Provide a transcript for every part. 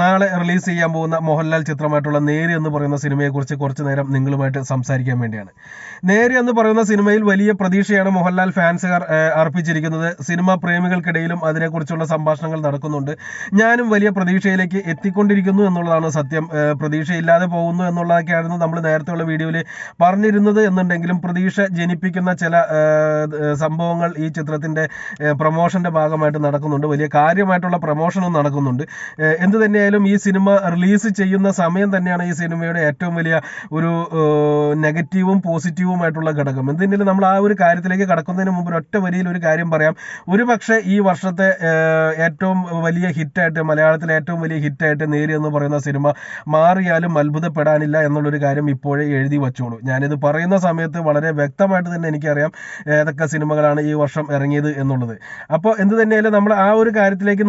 നാളെ റിലീസ് ചെയ്യാൻ പോകുന്ന മോഹൻലാൽ ചിത്രമായിട്ടുള്ള നേര് എന്ന് പറയുന്ന സിനിമയെക്കുറിച്ച് കുറച്ച് നേരം നിങ്ങളുമായിട്ട് സംസാരിക്കാൻ വേണ്ടിയാണ്. നേര് എന്ന് പറയുന്ന സിനിമയിൽ വലിയ പ്രതീക്ഷയാണ് മോഹൻലാൽ ഫാൻസുകാർ അർപ്പിച്ചിരിക്കുന്നത്. സിനിമാ പ്രേമികൾക്കിടയിലും അതിനെക്കുറിച്ചുള്ള സംഭാഷണങ്ങൾ നടക്കുന്നുണ്ട്. ഞാനും വലിയ പ്രതീക്ഷയിലേക്ക് എത്തിക്കൊണ്ടിരിക്കുന്നു എന്നുള്ളതാണ് സത്യം. പ്രതീക്ഷയില്ലാതെ പോകുന്നു എന്നുള്ളതൊക്കെയായിരുന്നു നമ്മൾ നേരത്തെയുള്ള വീഡിയോയിൽ പറഞ്ഞിരുന്നത് എന്നുണ്ടെങ്കിലും പ്രതീക്ഷ ജനിപ്പിക്കുന്ന ചില സംഭവങ്ങൾ ഈ ചിത്രത്തിന്റെ പ്രൊമോഷന്റെ ഭാഗമായിട്ട് നടക്കുന്നുണ്ട്. വലിയ കാര്യമായിട്ടുള്ള പ്രൊമോഷനും നടക്കുന്നുണ്ട്. എന്ത് എന്ത് തന്നെയായാലും ഈ സിനിമ റിലീസ് ചെയ്യുന്ന സമയം തന്നെയാണ് ഈ സിനിമയുടെ ഏറ്റവും വലിയ ഒരു നെഗറ്റീവും പോസിറ്റീവുമായിട്ടുള്ള ഘടകം. എന്തിനും നമ്മൾ ആ ഒരു കാര്യത്തിലേക്ക് കടക്കുന്നതിന് മുമ്പ് ഒറ്റ വരിയിൽ ഒരു കാര്യം പറയാം. ഒരു പക്ഷേ ഈ വർഷത്തെ ഏറ്റവും വലിയ ഹിറ്റായിട്ട് മലയാളത്തിലെ ഏറ്റവും വലിയ ഹിറ്റായിട്ട് നേരി എന്ന് പറയുന്ന സിനിമ മാറിയാലും അത്ഭുതപ്പെടാനില്ല എന്നുള്ളൊരു കാര്യം ഇപ്പോഴേ എഴുതി വച്ചോളൂ. ഞാനിത് പറയുന്ന സമയത്ത് വളരെ വ്യക്തമായിട്ട് തന്നെ എനിക്കറിയാം ഏതൊക്കെ സിനിമകളാണ് ഈ വർഷം ഇറങ്ങിയത് എന്നുള്ളത്. അപ്പോൾ എന്ത് തന്നെയാലും നമ്മൾ ആ ഒരു കാര്യത്തിലേക്ക്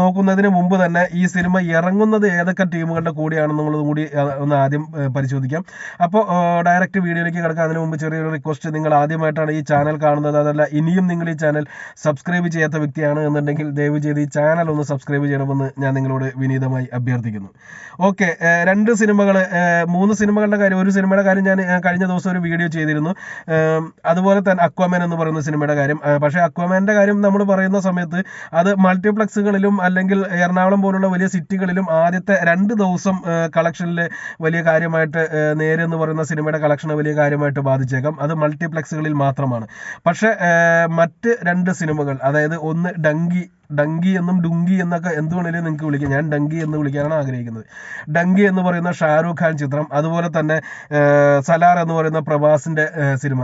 നോക്കുന്നതിന് മുമ്പ് തന്നെ ഈ സിനിമ ഇറങ്ങുന്നത് ഏതൊക്കെ ടീമുകളുടെ കൂടിയാണെന്നുള്ളത് കൂടി ഒന്ന് ആദ്യം പരിശോധിക്കാം. അപ്പോൾ ഡയറക്റ്റ് വീഡിയോയിലേക്ക് കിടക്കാം അതിന് മുമ്പ് ചെറിയൊരു റിക്വസ്റ്റ്. നിങ്ങൾ ആദ്യമായിട്ടാണ് ഈ ചാനൽ കാണുന്നത്. അതല്ല ഇനിയും നിങ്ങൾ ഈ ചാനൽ സബ്സ്ക്രൈബ് ചെയ്യാത്ത വ്യക്തിയാണ് എന്നുണ്ടെങ്കിൽ ദയവ് ചെയ്ത് ഈ ചാനൽ ഒന്ന് സബ്സ്ക്രൈബ് ചെയ്യണമെന്ന് ഞാൻ നിങ്ങളോട് വിനീതമായി അഭ്യർത്ഥിക്കുന്നു. ഓക്കെ രണ്ട് സിനിമകൾ മൂന്ന് സിനിമകളുടെ കാര്യം ഒരു സിനിമയുടെ കാര്യം ഞാൻ കഴിഞ്ഞ ദിവസം ഒരു വീഡിയോ ചെയ്തിരുന്നു. അതുപോലെ തന്നെ അക്വാമാൻ എന്ന് പറയുന്ന സിനിമയുടെ കാര്യം. പക്ഷേ അക്വാമാന്റെ കാര്യം നമ്മൾ പറയുന്ന സമയത്ത് അത് മൾട്ടിപ്ലക്സുകളിലും അല്ലെങ്കിൽ എറണാകുളം പോലുള്ള വലിയ സിറ്റികളിലും ആദ്യത്തെ രണ്ട് ദിവസം കളക്ഷനിൽ വലിയ കാര്യമായിട്ട് നേരെന്ന് പറയുന്ന സിനിമയുടെ കളക്ഷനെ വലിയ കാര്യമായിട്ട് ബാധിച്ചേക്കാം. അത് മൾട്ടിപ്ലക്സുകളിൽ മാത്രമാണ്. പക്ഷേ മറ്റ് രണ്ട് സിനിമകൾ അതായത് ഒന്ന് ഡങ്കി ഡങ്കി എന്നും ഡുങ്കി എന്നൊക്കെ എന്ത് നിങ്ങൾക്ക് വിളിക്കാം. ഞാൻ ഡങ്കി എന്ന് വിളിക്കാനാണ് ആഗ്രഹിക്കുന്നത്. ഡങ്കി എന്ന് പറയുന്ന ഷാരൂഖ് ഖാൻ ചിത്രം അതുപോലെ തന്നെ സലാർ എന്ന് പറയുന്ന പ്രഭാസിന്റെ സിനിമ.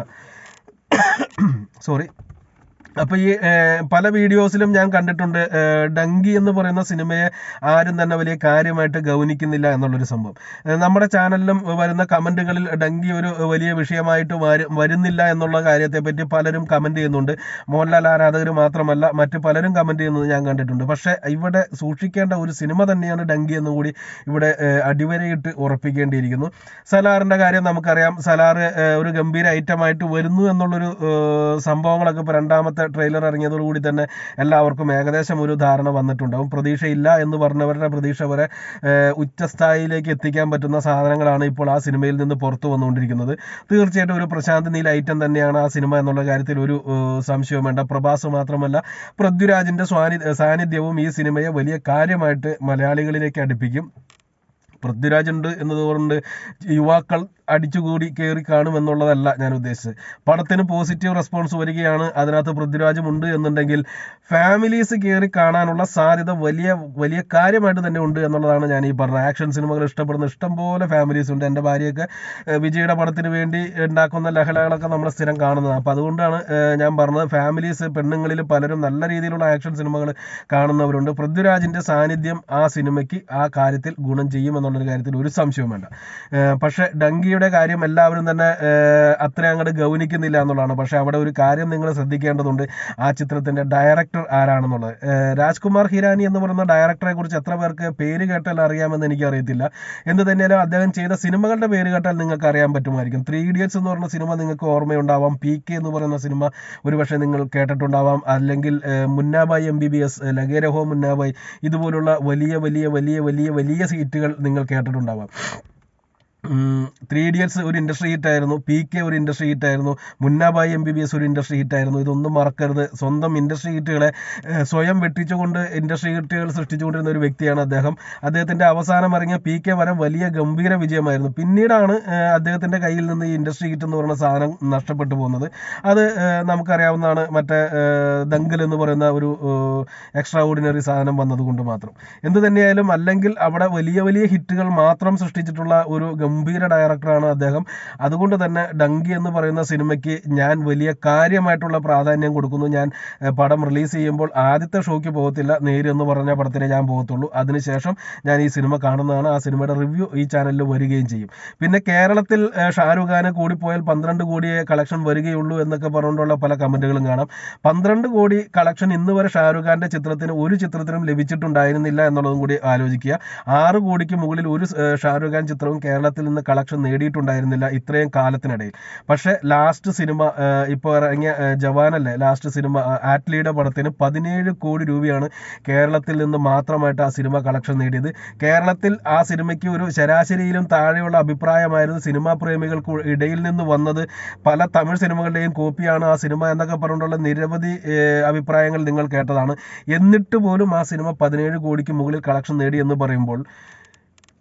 സോറി അപ്പോൾ ഈ പല വീഡിയോസിലും ഞാൻ കണ്ടിട്ടുണ്ട് ഡങ്കി എന്ന് പറയുന്ന സിനിമയെ ആരും തന്നെ വലിയ കാര്യമായിട്ട് ഗൗനിക്കുന്നില്ല എന്നുള്ളൊരു സംഭവം. നമ്മുടെ ചാനലിലും വരുന്ന കമന്റുകളിൽ ഡങ്കി ഒരു വലിയ വിഷയമായിട്ട് വരുന്നില്ല എന്നുള്ള കാര്യത്തെപ്പറ്റി പലരും കമന്റ് ചെയ്യുന്നുണ്ട്. മോഹൻലാൽ ആരാധകർ മാത്രമല്ല മറ്റ് പലരും കമന്റ് ചെയ്യുന്നത് ഞാൻ കണ്ടിട്ടുണ്ട്. പക്ഷേ ഇവിടെ സൂക്ഷിക്കേണ്ട ഒരു സിനിമ തന്നെയാണ് ഡങ്കി എന്ന് കൂടി ഇവിടെ അടിവരയിട്ട് ഉറപ്പിക്കേണ്ടിയിരിക്കുന്നു. സലാറിന്റെ കാര്യം നമുക്കറിയാം. സലാർ ഒരു ഗംഭീര ഐറ്റമായിട്ട് വരുന്നു എന്നുള്ളൊരു സംഭവങ്ങളൊക്കെ രണ്ടാമത്തെ ട്രെയിലർ ഇറങ്ങിയതോടുകൂടി തന്നെ എല്ലാവർക്കും ഏകദേശം ഒരു ധാരണ വന്നിട്ടുണ്ടാവും പ്രതീക്ഷയില്ല എന്ന് പറഞ്ഞവരുടെ പ്രതീക്ഷ വരെ ഉച്ചസ്ഥായിലേക്ക് എത്തിക്കാൻ പറ്റുന്ന സാധനങ്ങളാണ് ഇപ്പോൾ ആ സിനിമയിൽ നിന്ന് പുറത്തു വന്നുകൊണ്ടിരിക്കുന്നത്. തീർച്ചയായിട്ടും ഒരു പ്രശാന്ത് നീൽ ഐറ്റം തന്നെയാണ് ആ സിനിമ എന്നുള്ള കാര്യത്തിൽ ഒരു സംശയവും വേണ്ട. പ്രഭാസ് മാത്രമല്ല പൃഥ്വിരാജിന്റെ സ്വാനി സാന്നിധ്യവും ഈ സിനിമയെ വലിയ കാര്യമായിട്ട് മലയാളികളിലേക്ക് അടുപ്പിക്കും. പൃഥ്വിരാജ് ഉണ്ട് എന്നതുകൊണ്ട് യുവാക്കൾ അടിച്ചുകൂടി കയറി കാണുമെന്നുള്ളതല്ല ഞാൻ ഉദ്ദേശിച്ചത്. പടത്തിന് പോസിറ്റീവ് റെസ്പോൺസ് വരികയാണ്. അതിനകത്ത് പൃഥ്വിരാജും ഉണ്ട് എന്നുണ്ടെങ്കിൽ ഫാമിലീസ് കയറി കാണാനുള്ള സാധ്യത വലിയ വലിയ കാര്യമായിട്ട് തന്നെ ഉണ്ട് എന്നുള്ളതാണ് ഞാൻ ഈ പറഞ്ഞത്. ആക്ഷൻ സിനിമകൾ ഇഷ്ടപ്പെടുന്ന ഇഷ്ടം പോലെ ഫാമിലീസ് ഉണ്ട്. എന്റെ ഭാര്യയൊക്കെ വിജയുടെ പടത്തിന് വേണ്ടി ഉണ്ടാക്കുന്ന ലഹളകളൊക്കെ നമ്മൾ സ്ഥിരം കാണുന്നത് അപ്പോൾ അതുകൊണ്ടാണ് ഞാൻ പറഞ്ഞത് ഫാമിലീസ് പെണ്ണുങ്ങളിൽ പലരും നല്ല രീതിയിലുള്ള ആക്ഷൻ സിനിമകൾ കാണുന്നവരുണ്ട്. പൃഥ്വിരാജിന്റെ സാന്നിധ്യം ആ സിനിമയ്ക്ക് ആ കാര്യത്തിൽ ഗുണം ചെയ്യും എന്നുള്ളൊരു കാര്യത്തിൽ ഒരു സംശയവും വേണ്ട. പക്ഷേ ഡങ്കിയുടെ കാര്യം എല്ലാവരും തന്നെ അത്ര അങ്ങോട്ട് ഗൗനിക്കുന്നില്ല എന്നുള്ളതാണ്. പക്ഷെ അവിടെ ഒരു കാര്യം നിങ്ങൾ ശ്രദ്ധിക്കേണ്ടതുണ്ട്. ആ ചിത്രത്തിന്റെ ഡയറക്ടർ ആരാണെന്നുള്ളത്. രാജ്കുമാർ ഹിരാനി എന്ന് പറയുന്ന ഡയറക്ടറെ കുറിച്ച് എത്ര പേർക്ക് പേര് കേട്ടാൽ അറിയാമെന്ന് എനിക്ക് അറിയത്തില്ല. എന്ത് തന്നെയാലും അദ്ദേഹം ചെയ്ത സിനിമകളുടെ പേര് കേട്ടാൽ നിങ്ങൾക്ക് അറിയാൻ പറ്റുമായിരിക്കും. ത്രീ ഇഡിയറ്റ്സ് എന്ന് പറയുന്ന സിനിമ നിങ്ങൾക്ക് ഓർമ്മയുണ്ടാവാം. പി കെ എന്ന് പറയുന്ന സിനിമ ഒരുപക്ഷെ നിങ്ങൾ കേട്ടിട്ടുണ്ടാവാം. അല്ലെങ്കിൽ Munnabhai M B B S Lage Raho Munnabhai ഇതുപോലുള്ള വലിയ വലിയ വലിയ വലിയ വലിയ സീറ്റുകൾ നിങ്ങൾ കേട്ടിട്ടുണ്ടാവാം. ത്രീ ഇഡിയറ്റ്സ് ഒരു ഇൻഡസ്ട്രി ഹിറ്റ് ആയിരുന്നു. പി കെ ഒരു ഇൻഡസ്ട്രി ഹിറ്റ് ആയിരുന്നു. Munnabhai M B B S ഒരു ഇൻഡസ്ട്രി ഹിറ്റ് ആയിരുന്നു. ഇതൊന്നും മറക്കരുത്. സ്വന്തം ഇൻഡസ്ട്രി ഹിറ്റുകളെ സ്വയം വെട്ടിച്ചുകൊണ്ട് ഇൻഡസ്ട്രി ഹിറ്റുകൾ സൃഷ്ടിച്ചുകൊണ്ടിരുന്ന ഒരു വ്യക്തിയാണ് അദ്ദേഹം. അദ്ദേഹത്തിന്റെ അവസാനം ഇറങ്ങിയ പി കെ വരെ വലിയ ഗംഭീര വിജയമായിരുന്നു. പിന്നീടാണ് അദ്ദേഹത്തിന്റെ കയ്യിൽ നിന്ന് ഈ ഇൻഡസ്ട്രി ഹിറ്റ് എന്ന് പറയുന്ന സാധനം നഷ്ടപ്പെട്ടു പോകുന്നത്. അത് നമുക്കറിയാവുന്നതാണ്. മറ്റേ ദങ്കൽ എന്ന് പറയുന്ന ഒരു എക്സ്ട്രാ ഓർഡിനറി സാധനം വന്നതുകൊണ്ട് മാത്രം. എന്ത് തന്നെയായാലും അല്ലെങ്കിൽ അവിടെ വലിയ വലിയ ഹിറ്റുകൾ മാത്രം സൃഷ്ടിച്ചിട്ടുള്ള ഒരു ഗംഭീര ഡയറക്ടറാണ് അദ്ദേഹം. അതുകൊണ്ട് തന്നെ ഡങ്കി എന്ന് പറയുന്ന സിനിമയ്ക്ക് ഞാൻ വലിയ കാര്യമായിട്ടുള്ള പ്രാധാന്യം കൊടുക്കുന്നു. ഞാൻ പടം റിലീസ് ചെയ്യുമ്പോൾ ആദ്യത്തെ ഷോയ്ക്ക് പോകത്തില്ല. നേര് എന്ന് പറഞ്ഞ പടത്തിനെ ഞാൻ പോകത്തുള്ളൂ. അതിനുശേഷം ഞാൻ ഈ സിനിമ കാണുന്നതാണ്. ആ സിനിമയുടെ റിവ്യൂ ഈ ചാനലിൽ വരികയും ചെയ്യും. പിന്നെ കേരളത്തിൽ ഷാരൂഖ് ഖാന് കൂടിപ്പോയാൽ പന്ത്രണ്ട് കോടിയെ കളക്ഷൻ വരികയുള്ളൂ എന്നൊക്കെ പറഞ്ഞുകൊണ്ടുള്ള പല കമന്റുകളും കാണാം. പന്ത്രണ്ട് കോടി കളക്ഷൻ ഇന്ന് വരെ ഷാരൂഖ് ഖാന്റെ ചിത്രത്തിന് ഒരു ചിത്രത്തിനും ലഭിച്ചിട്ടുണ്ടായിരുന്നില്ല എന്നുള്ളതും കൂടി ആലോചിക്കുക. ആറ് കോടിക്ക് മുകളിൽ ഒരു ഷാരൂഖ് ഖാൻ ചിത്രവും കേരളത്തിൽ കേരളത്തിൽ നിന്ന് കളക്ഷൻ നേടിയിട്ടുണ്ടായിരുന്നില്ല ഇത്രയും കാലത്തിനിടയിൽ. പക്ഷേ ലാസ്റ്റ് സിനിമ ഇപ്പോൾ ഇറങ്ങിയ ജവാനല്ലേ ലാസ്റ്റ് സിനിമ ആറ്റ്ലിയുടെ പടത്തിന് പതിനേഴ് കോടി രൂപയാണ് കേരളത്തിൽ നിന്ന് മാത്രമായിട്ട് ആ സിനിമ കളക്ഷൻ നേടിയത്. കേരളത്തിൽ ആ സിനിമയ്ക്ക് ഒരു ശരാശരിയിലും താഴെയുള്ള അഭിപ്രായമായിരുന്നു സിനിമാ പ്രേമികൾക്ക് ഇടയിൽ നിന്ന് വന്നത്. പല തമിഴ് സിനിമകളുടെയും കോപ്പിയാണ് ആ സിനിമ എന്നൊക്കെ പറഞ്ഞിട്ടുള്ള നിരവധി അഭിപ്രായങ്ങൾ നിങ്ങൾ കേട്ടതാണ്. എന്നിട്ട് പോലും ആ സിനിമ പതിനേഴ് കോടിക്ക് മുകളിൽ കളക്ഷൻ നേടി എന്ന് പറയുമ്പോൾ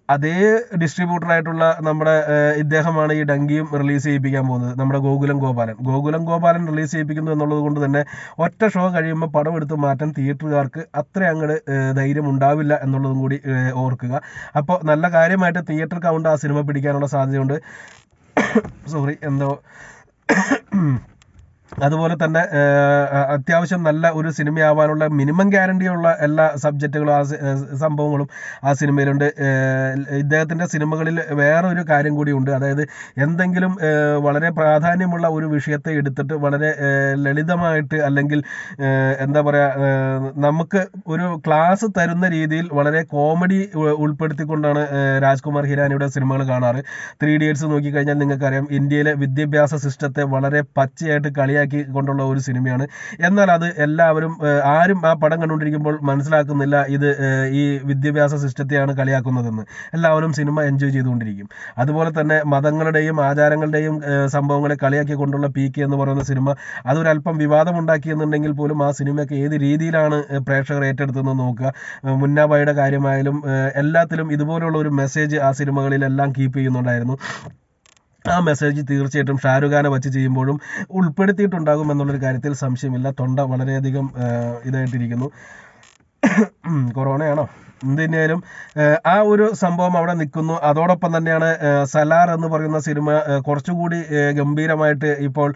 അതേ ഡിസ്ട്രിബ്യൂട്ടർ ആയിട്ടുള്ള നമ്മുടെ ഇദ്ദേഹമാണ് ഈ ഡങ്കിയും റിലീസ് ചെയ്യിപ്പിക്കാൻ പോകുന്നത്. നമ്മുടെ ഗോകുലം ഗോപാലൻ. ഗോകുലം ഗോപാലൻ റിലീസ് ചെയ്യിപ്പിക്കുന്നു എന്നുള്ളത് കൊണ്ട് തന്നെ ഒറ്റ ഷോ കഴിയുമ്പോൾ പടം എടുത്ത് മാറ്റാൻ തിയേറ്ററുകാർക്ക് അത്ര അങ്ങോട്ട് ധൈര്യം ഉണ്ടാവില്ല എന്നുള്ളതും കൂടി ഓർക്കുക. അപ്പോൾ നല്ല കാര്യമായിട്ട് തിയേറ്റർ കൗണ്ട് ആ സിനിമ പിടിക്കാനുള്ള സാധ്യതയുണ്ട്. സോറി എന്തോ. അതുപോലെ തന്നെ അത്യാവശ്യം നല്ല ഒരു സിനിമയാവാനുള്ള മിനിമം ഗ്യാരണ്ടിയുള്ള എല്ലാ സബ്ജക്റ്റുകളും ആ സംഭവങ്ങളും ആ സിനിമയിലുണ്ട്. ഇദ്ദേഹത്തിന്റെ സിനിമകളിൽ വേറൊരു കാര്യം കൂടിയുണ്ട് അതായത് എന്തെങ്കിലും വളരെ പ്രാധാന്യമുള്ള ഒരു വിഷയത്തെ എടുത്തിട്ട് വളരെ ലളിതമായിട്ട് അല്ലെങ്കിൽ എന്താ പറയുക നമുക്ക് ഒരു ക്ലാസ് തരുന്ന രീതിയിൽ വളരെ കോമഡി ഉൾപ്പെടുത്തിക്കൊണ്ടാണ് രാജ്കുമാർ ഹിരാനിയുടെ സിനിമകൾ കാണാറ്. ത്രീ ഇഡിയറ്റ്സ് നോക്കിക്കഴിഞ്ഞാൽ നിങ്ങൾക്കറിയാം ഇന്ത്യയിലെ വിദ്യാഭ്യാസ സിസ്റ്റത്തെ വളരെ പച്ചയായിട്ട് കളിയാക്കി കൊണ്ടുള്ള ഒരു സിനിമയാണ്. എന്നാൽ അത് എല്ലാവരും ആരും ആ പടം കണ്ടുകൊണ്ടിരിക്കുമ്പോൾ മനസ്സിലാക്കുന്നില്ല ഇത് ഈ വിദ്യാഭ്യാസ സിസ്റ്റത്തെയാണ് കളിയാക്കുന്നതെന്ന്. എല്ലാവരും സിനിമ എൻജോയ് ചെയ്തുകൊണ്ടിരിക്കും. അതുപോലെ തന്നെ മതങ്ങളുടെയും ആചാരങ്ങളുടെയും സംഭവങ്ങളെ കളിയാക്കി കൊണ്ടുള്ള പി കെ എന്ന് പറയുന്ന സിനിമ അതൊരല്പം വിവാദമുണ്ടാക്കിയെന്നുണ്ടെങ്കിൽ പോലും ആ സിനിമയൊക്കെ ഏത് രീതിയിലാണ് പ്രേക്ഷകർ ഏറ്റെടുത്തതെന്ന് നോക്കുക. മുന്നാബായുടെ കാര്യമായാലും എല്ലാത്തിലും ഇതുപോലുള്ള ഒരു മെസ്സേജ് ആ സിനിമകളിലെല്ലാം കീപ്പ് ചെയ്യുന്നുണ്ടായിരുന്നു. ആ മെസ്സേജ് തീർച്ചയായിട്ടും ഷാരൂഖ് ഖാനെ വച്ച് ചെയ്യുമ്പോഴും ഉൾപ്പെടുത്തിയിട്ടുണ്ടാകും എന്നുള്ളൊരു കാര്യത്തിൽ സംശയമില്ല. തൊണ്ട വളരെയധികം ഇതായിട്ടിരിക്കുന്നു. കൊറോണയാണോ? എന്തിനായാലും ആ ഒരു സംഭവം അവിടെ നിൽക്കുന്നു. അതോടൊപ്പം തന്നെയാണ് സലാർ എന്ന് പറയുന്ന സിനിമ കുറച്ചുകൂടി ഗംഭീരമായിട്ട് ഇപ്പോൾ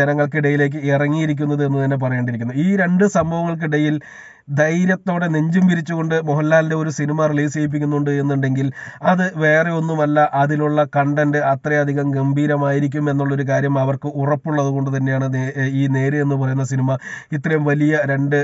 ജനങ്ങൾക്കിടയിലേക്ക് ഇറങ്ങിയിരിക്കുന്നത് എന്ന് തന്നെ പറയേണ്ടിയിരിക്കുന്നു. ഈ രണ്ട് സംഭവങ്ങൾക്കിടയിൽ ധൈര്യത്തോടെ നെഞ്ചും വിരിച്ചുകൊണ്ട് മോഹൻലാലിന്റെ ഒരു സിനിമ റിലീസ് ചെയ്യിപ്പിക്കുന്നുണ്ട് എന്നുണ്ടെങ്കിൽ അത് വേറെ ഒന്നുമല്ല അതിലുള്ള കണ്ടന്റ് അത്രയധികം ഗംഭീരമായിരിക്കും എന്നുള്ളൊരു കാര്യം അവർക്ക് ഉറപ്പുള്ളത് കൊണ്ട് തന്നെയാണ് ഈ നേര് എന്ന് പറയുന്ന സിനിമ ഇത്രയും വലിയ രണ്ട്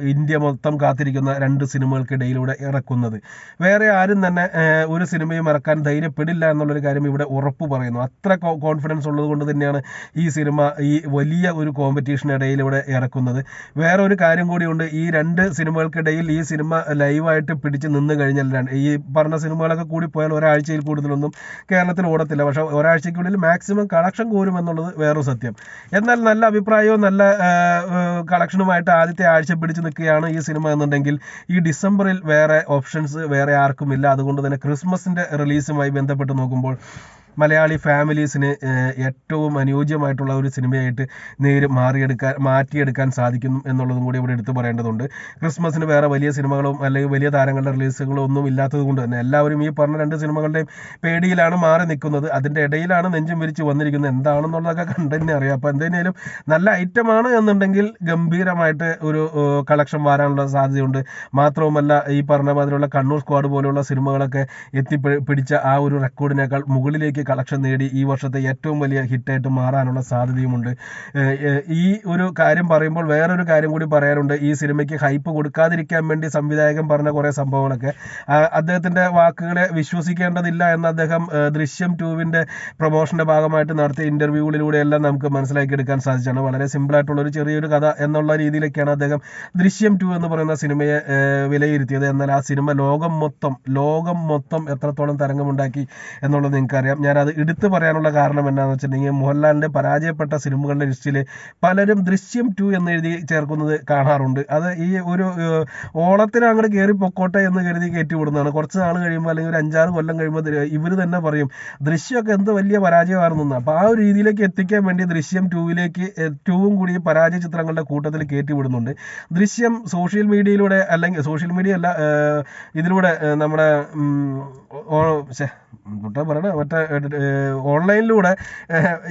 ഇന്ത്യ മൊത്തം കാത്തിരിക്കുന്ന രണ്ട് സിനിമകൾക്കിടയിലൂടെ ഇറക്കുന്നത്. വേറെ ആരും തന്നെ ഒരു സിനിമയും ഇറക്കാൻ ധൈര്യപ്പെടില്ല എന്നുള്ളൊരു കാര്യം ഇവിടെ ഉറപ്പ് പറയുന്നു. അത്ര കോൺഫിഡൻസ് ഉള്ളത് കൊണ്ട് തന്നെയാണ് ഈ സിനിമ ഈ വലിയ ഒരു കോമ്പറ്റീഷനിടയിലൂടെ ഇറക്കുന്നത്. വേറെ ഒരു കാര്യം കൂടിയുണ്ട് ഈ രണ്ട് സിനിമകൾക്കിടയിൽ ഈ സിനിമ ലൈവായിട്ട് പിടിച്ച് നിന്ന് കഴിഞ്ഞാൽ ഈ പറഞ്ഞ സിനിമകളൊക്കെ കൂടി പോയാൽ ഒരാഴ്ചയിൽ കൂടുതലൊന്നും കേരളത്തിൽ ഓടത്തില്ല. പക്ഷെ ഒരാഴ്ചയ്ക്കുള്ളിൽ മാക്സിമം കളക്ഷൻ കോരും എന്നുള്ളത് വേറൊരു സത്യം. എന്നാൽ നല്ല അഭിപ്രായവും നല്ല കളക്ഷനുമായിട്ട് ആദ്യത്തെ ആഴ്ച പിടിച്ച് നിൽക്കുകയാണ് ഈ സിനിമ എന്നുണ്ടെങ്കിൽ ഈ ഡിസംബറിൽ വേറെ ഓപ്ഷൻസ് വേറെ ആർക്കും ഇല്ല അതുകൊണ്ട് തന്നെ ക്രിസ്മസിന്റെ റിലീസുമായി ബന്ധപ്പെട്ട് നോക്കുമ്പോൾ മലയാളി ഫാമിലീസിന് ഏറ്റവും അനുയോജ്യമായിട്ടുള്ള ഒരു സിനിമയായിട്ട് നേര് മാറിയെടുക്കാൻ മാറ്റിയെടുക്കാൻ സാധിക്കും എന്നുള്ളതും കൂടി ഇവിടെ എടുത്തു പറയേണ്ടതുണ്ട്. ക്രിസ്മസിന് വേറെ വലിയ സിനിമകളും അല്ലെങ്കിൽ വലിയ താരങ്ങളുടെ റിലീസുകളും ഒന്നും ഇല്ലാത്തത് കൊണ്ട് തന്നെ എല്ലാവരും ഈ പറഞ്ഞ രണ്ട് സിനിമകളുടെയും പേടിയിലാണ് മാറി നിൽക്കുന്നത്. അതിന്റെ ഇടയിലാണ് നെഞ്ചും വിരിച്ച് വന്നിരിക്കുന്നത്. എന്താണെന്നുള്ളതൊക്കെ കണ്ടു തന്നെ അറിയാം. അപ്പോൾ എന്തെങ്കിലും നല്ല ഐറ്റമാണ് എന്നുണ്ടെങ്കിൽ ഗംഭീരമായിട്ട് ഒരു കളക്ഷൻ വരാനുള്ള സാധ്യതയുണ്ട്. മാത്രവുമല്ല ഈ പറഞ്ഞ മാതിരിയുള്ള കണ്ണൂർ സ്ക്വാഡ് പോലുള്ള സിനിമകളൊക്കെ എത്തി പിടിച്ച ആ ഒരു റെക്കോർഡിനേക്കാൾ മുകളിലേക്ക് കളക്ഷൻ നേടി ഈ വർഷത്തെ ഏറ്റവും വലിയ ഹിറ്റായിട്ട് മാറാനുള്ള സാധ്യതയുമുണ്ട്. ഈ ഒരു കാര്യം പറയുമ്പോൾ വേറൊരു കാര്യം കൂടി പറയാനുണ്ട്. ഈ സിനിമയ്ക്ക് ഹൈപ്പ് കൊടുക്കാതിരിക്കാൻ വേണ്ടി സംവിധായകൻ പറഞ്ഞ കുറേ സംഭവങ്ങളൊക്കെ. അദ്ദേഹത്തിന്റെ വാക്കുകളെ വിശ്വസിക്കേണ്ടതില്ല എന്ന് അദ്ദേഹം ദൃശ്യം ടൂവിന്റെ പ്രൊമോഷന്റെ ഭാഗമായിട്ട് നടത്തിയ ഇന്റർവ്യൂകളിലൂടെയെല്ലാം നമുക്ക് മനസ്സിലാക്കിയെടുക്കാൻ സാധിച്ചാണ്. വളരെ സിമ്പിളായിട്ടുള്ള ഒരു ചെറിയൊരു കഥ എന്നുള്ള രീതിയിലൊക്കെയാണ് അദ്ദേഹം ദൃശ്യം ടു എന്ന് പറയുന്ന സിനിമയെ വിലയിരുത്തിയത്. എന്നാൽ ആ സിനിമ ലോകം മൊത്തം ലോകം മൊത്തം എത്രത്തോളം തരംഗമുണ്ടാക്കി എന്നുള്ളത് നിങ്ങൾക്കറിയാം. ഞാനത് എടുത്തു പറയാനുള്ള കാരണം എന്താണെന്ന് വെച്ചിട്ടുണ്ടെങ്കിൽ മോഹൻലാലിന്റെ പരാജയപ്പെട്ട സിനിമകളുടെ ലിസ്റ്റിൽ പലരും ദൃശ്യം ടു എന്ന് എഴുതി ചേർക്കുന്നത് കാണാറുണ്ട്. അത് ഈ ഒരു ഓണത്തിന് അങ്ങോട്ട് കയറി പൊക്കോട്ടെ എന്ന് കരുതി കയറ്റി വിടുന്നതാണ് കുറച്ച് നാൾ കഴിയുമ്പോൾ അല്ലെങ്കിൽ ഒരു അഞ്ചാറ് കൊല്ലം കഴിയുമ്പോൾ ഇവർ തന്നെ പറയും ദൃശ്യമൊക്കെ എന്ത് വലിയ പരാജയമായിരുന്നു അപ്പോൾ ആ ഒരു രീതിയിലേക്ക് എത്തിക്കാൻ വേണ്ടി ദൃശ്യം ടൂവിലേക്ക് ടൂവും കൂടി പരാജയ ചിത്രങ്ങളുടെ കൂട്ടത്തിൽ കയറ്റി വിടുന്നുണ്ട് ദൃശ്യം സോഷ്യൽ മീഡിയയിലൂടെ അല്ലെങ്കിൽ സോഷ്യൽ മീഡിയ അല്ല ഇതിലൂടെ നമ്മുടെ പറയണ മറ്റേ ഓൺലൈനിലൂടെ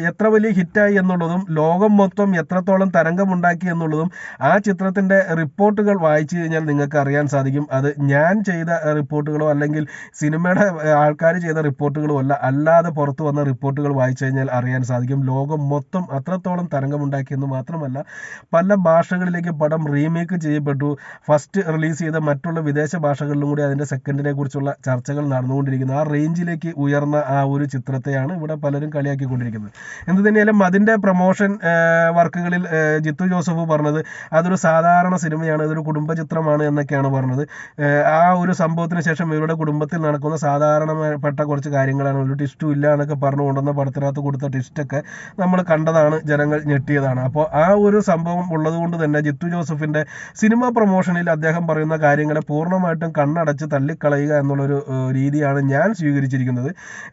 എത്ര വലിയ ഹിറ്റായി എന്നുള്ളതും ലോകം മൊത്തം എത്രത്തോളം തരംഗമുണ്ടാക്കി എന്നുള്ളതും ആ ചിത്രത്തിന്റെ റിപ്പോർട്ടുകൾ വായിച്ചു കഴിഞ്ഞാൽ നിങ്ങൾക്ക് അറിയാൻ സാധിക്കും. അത് ഞാൻ ചെയ്ത റിപ്പോർട്ടുകളോ അല്ലെങ്കിൽ സിനിമയുടെ ആൾക്കാർ ചെയ്ത റിപ്പോർട്ടുകളോ അല്ല അല്ലാതെ പുറത്തു വന്ന റിപ്പോർട്ടുകൾ വായിച്ചു കഴിഞ്ഞാൽ അറിയാൻ സാധിക്കും. ലോകം മൊത്തം അത്രത്തോളം തരംഗമുണ്ടാക്കിയെന്ന് മാത്രമല്ല പല ഭാഷകളിലേക്ക് പടം റീമേക്ക് ചെയ്യപ്പെട്ടു. ഫസ്റ്റ് റിലീസ് ചെയ്ത മറ്റുള്ള വിദേശ ഭാഷകളിലും കൂടി അതിന്റെ സെക്കൻഡിനെ കുറിച്ചുള്ള ചർച്ചകൾ നടന്നുകൊണ്ടിരിക്കുന്നു. ആ റേഞ്ചിലേക്ക് ഉയർന്ന ആ ഒരു ചിത്രത്തെയാണ് ഇവിടെ പലരും കളിയാക്കിക്കൊണ്ടിരിക്കുന്നത്. എന്ത് തന്നെയാലും അതിന്റെ പ്രൊമോഷൻ വർക്കുകളിൽ ജിത്തു ജോസഫ് പറഞ്ഞത് അതൊരു സാധാരണ സിനിമയാണ് അതൊരു കുടുംബ ചിത്രമാണ് എന്നൊക്കെയാണ് പറഞ്ഞത്. ആ ഒരു സംഭവത്തിന് ശേഷം ഇവരുടെ കുടുംബത്തിൽ നടക്കുന്ന സാധാരണപ്പെട്ട കുറച്ച് കാര്യങ്ങളാണ്. ഒരു ടിസ്റ്റും ഇല്ല എന്നൊക്കെ പറഞ്ഞു കൊണ്ടുവന്ന പടത്തിനകത്ത് കൊടുത്ത ടിസ്റ്റൊക്കെ നമ്മൾ കണ്ടതാണ് ജനങ്ങൾ ഞെട്ടിയതാണ്. അപ്പോൾ ആ ഒരു സംഭവം ഉള്ളതുകൊണ്ട് തന്നെ ജിത്തു ജോസഫിന്റെ സിനിമ പ്രൊമോഷനിൽ അദ്ദേഹം പറയുന്ന കാര്യങ്ങളെ പൂർണമായിട്ടും കണ്ണടച്ച് തള്ളിക്കളയുക എന്നുള്ളൊരു രീതിയാണ് ഞാൻ സ്വീകരിച്ചിരിക്കുന്നത്.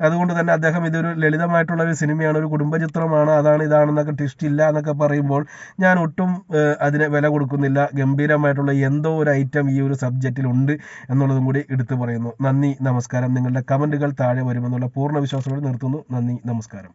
അതുകൊണ്ട് തന്നെ അദ്ദേഹം ഇതൊരു ലളിതമായിട്ടുള്ള ഒരു സിനിമയാണ് ഒരു കുടുംബ ചിത്രമാണ് അതാണ് ഇതാണെന്നൊക്കെ ട്വിസ്റ്റ് ഇല്ല എന്നൊക്കെ പറയുമ്പോൾ ഞാൻ ഒട്ടും അതിന് വില കൊടുക്കുന്നില്ല. ഗംഭീരമായിട്ടുള്ള എന്തോ ഒരു ഐറ്റം ഈ ഒരു സബ്ജക്റ്റിൽ ഉണ്ട് എന്നുള്ളതും കൂടി എടുത്തു പറയുന്നു. നന്ദി നമസ്കാരം. നിങ്ങളുടെ കമന്റുകൾ താഴെ വരുമെന്നുള്ള പൂർണ വിശ്വാസത്തോടെ നിർത്തുന്നു. നന്ദി നമസ്കാരം.